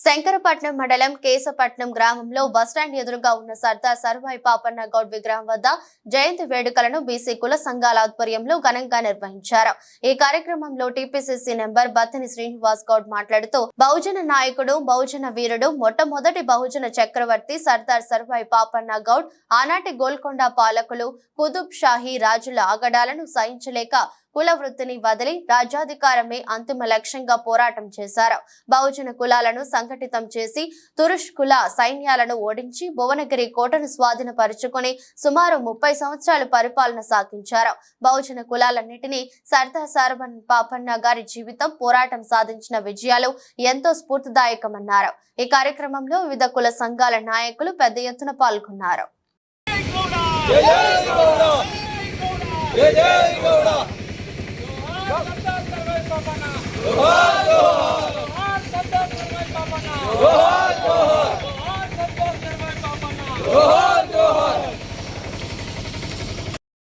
శంకరపట్నం మండలం కేశపట్నం గ్రామంలో బస్టాండ్ ఎదురుగా ఉన్న సర్దార్ సర్వాయి పాపన్న గౌడ్ విగ్రహం వద్ద జయంతి వేడుకలను బీసీ కుల సంఘాల ఆధ్వర్యంలో ఘనంగా నిర్వహించారు. ఈ కార్యక్రమంలో టీపీసీసీ నెంబర్ బత్తని శ్రీనివాస్ గౌడ్ మాట్లాడుతూ బహుజన నాయకుడు బహుజన వీరుడు మొట్టమొదటి బహుజన చక్రవర్తి సర్దార్ సర్వాయి పాపన్న గౌడ్ ఆనాటి గోల్కొండ పాలకులు కుతుబ్ షాహీ రాజుల ఆగడాలను సహించలేక కుల వృత్తిని వదిలి రాజ్యాధికారమే అంతిమ లక్ష్యంగా పోరాటం చేశారు. బహుజన కులాలను సంఘటితం చేసి తురుష్ కుల సైన్యాలను ఓడించి భువనగిరి కోటను స్వాధీనపరుచుకొని సుమారు ముప్పై సంవత్సరాలు పరిపాలన సాగించారు. బహుజన కులాలన్నింటినీ సర్దార్ సారవన్ పాపన్న గారి జీవితం పోరాటం సాధించిన విజయాలు ఎంతో స్ఫూర్తిదాయకమన్నారు. ఈ కార్యక్రమంలో వివిధ కుల సంఘాల నాయకులు పెద్ద ఎత్తున పాల్గొన్నారు.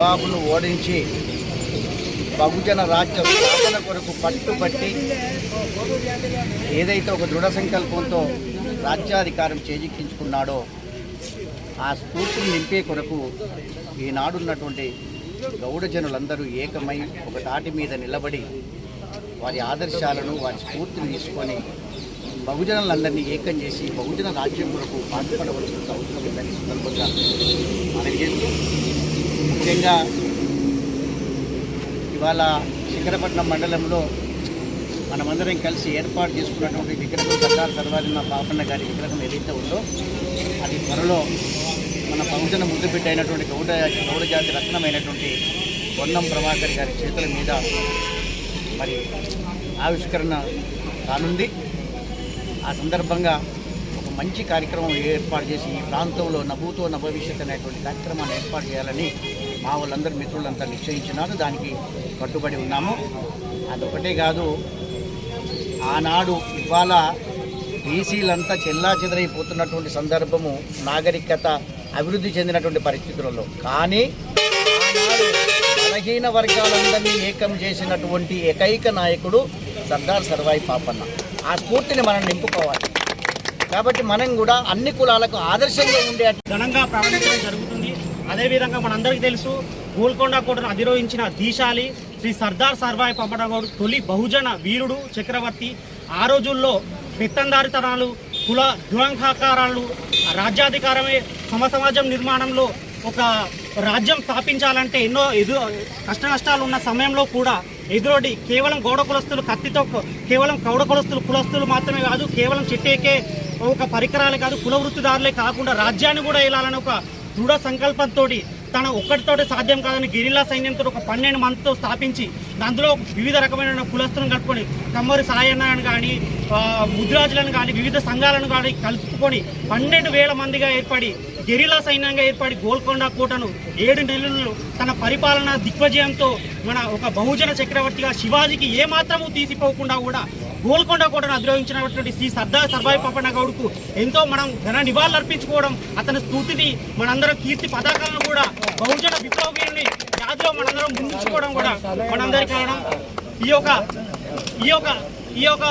బాబును ఓడించి బహుజన రాజ్య స్థాపన కొరకు పట్టుబట్టి ఏదైతే ఒక దృఢ సంకల్పంతో రాజ్యాధికారం చేజిక్కించుకున్నాడో ఆ స్ఫూర్తిని నింపే కొరకు ఈనాడున్నటువంటి గౌడజనులందరూ ఏకమై ఒక తాటి మీద నిలబడి వారి ఆదర్శాలను వారి స్ఫూర్తిని తీసుకొని బహుజనులందరినీ ఏకం చేసి బహుజన రాజ్యం కొరకు పాటుపడవలసిన అవసరం ఉందని సందర్భంగా మనం చేస్తూ ముఖ్యంగా ఇవాళ శంకరపట్నం మండలంలో మనమందరం కలిసి ఏర్పాటు చేసుకున్నటువంటి విగ్రహం సర్దార్ సర్వాజన్న పాపన్న గారి విగ్రహం ఏదైతే ఉందో అది త్వరలో మన బహుజన ముద్దుబిడ్డ అయినటువంటి గౌడ గౌడ జాతి రత్నమైనటువంటి పొన్నం ప్రభాకర్ గారి చేతుల మీద మరి ఆవిష్కరణ కానుంది. ఆ సందర్భంగా ఒక మంచి కార్యక్రమం ఏర్పాటు చేసి ఈ ప్రాంతంలో నభూతో నభవిష్యత్ అనేటువంటి కార్యక్రమాన్ని ఏర్పాటు చేయాలని మా వాళ్ళందరూ మిత్రులంతా నిశ్చయించినారు. దానికి కట్టుబడి ఉన్నాము. అదొకటే కాదు ఆనాడు ఇవాళ బీసీలంతా చెల్లా చెదరైపోతున్నటువంటి సందర్భము నాగరికత అభివృద్ధి చెందినటువంటి పరిస్థితులలో. కానీ ఆనాడు బలహీన వర్గాలందరినీ ఏకం చేసినటువంటి ఏకైక నాయకుడు సర్దార్ సర్వాయి పాపన్న. ఆ స్ఫూర్తిని మనం నింపుకోవాలి. కాబట్టి మనం కూడా అన్ని కులాలకు ఆదర్శంగా ఉండే ఘనంగా ప్రారంభించడం జరుగుతుంది. అదేవిధంగా మనందరికీ తెలుసు గోల్కొండ కోటను అధిరోహించిన దీశాలి శ్రీ సర్దార్ సర్వాయి పంపడగౌడ్ తొలి బహుజన వీరుడు చక్రవర్తి. ఆ రోజుల్లో పెత్తందారితనాలు కుల దురంకాకారాలు రాజ్యాధికారమే సమసమాజం నిర్మాణంలో ఒక రాజ్యం స్థాపించాలంటే ఎన్నో ఎదు కష్ట నష్టాలు ఉన్న సమయంలో కూడా ఎదురోడి కేవలం గౌడ కులస్తులు కత్తితో కేవలం గౌడ కులస్తులు కులస్తులు మాత్రమే కాదు కేవలం చిట్టేకే ఒక పరికరాలే కాదు కుల వృత్తిదారులే కాకుండా రాజ్యాన్ని కూడా వెళ్ళాలని ఒక దృఢ సంకల్పంతో తన ఒక్కటితోటి సాధ్యం కాదని గిరిల్లా సైన్యంతో ఒక పన్నెండు మందితో స్థాపించి అందులో వివిధ రకమైన కులస్తులను కలుపుకొని కమ్మరి సాయన్నను కానీ ముద్రాజులను కానీ వివిధ సంఘాలను కానీ కలుపుకొని పన్నెండు వేల మందిగా ఏర్పడి గెరిలా సైన్యంగా ఏర్పడి గోల్కొండ కోటను ఏడు నెలలు తన పరిపాలన దిగ్విజయంతో మన ఒక బహుజన చక్రవర్తిగా శివాజీకి ఏమాత్రము తీసిపోకుండా కూడా గోల్కొండ కోటను అధిరోహించినటువంటి శ్రీ సర్దార్ సర్వాయి పాపన్న గౌడ్కు ఎంతో మనం ఘన నివాళులు అర్పించుకోవడం అతని స్థూతిని మనందరం కీర్తి పతాకాలను కూడా బహుజన విప్లవీయుని జాతిలో మనందరం ముందుకోవడం కూడా మనందరి కారణం. ఈ యొక్క ఈ యొక్క ఈ యొక్క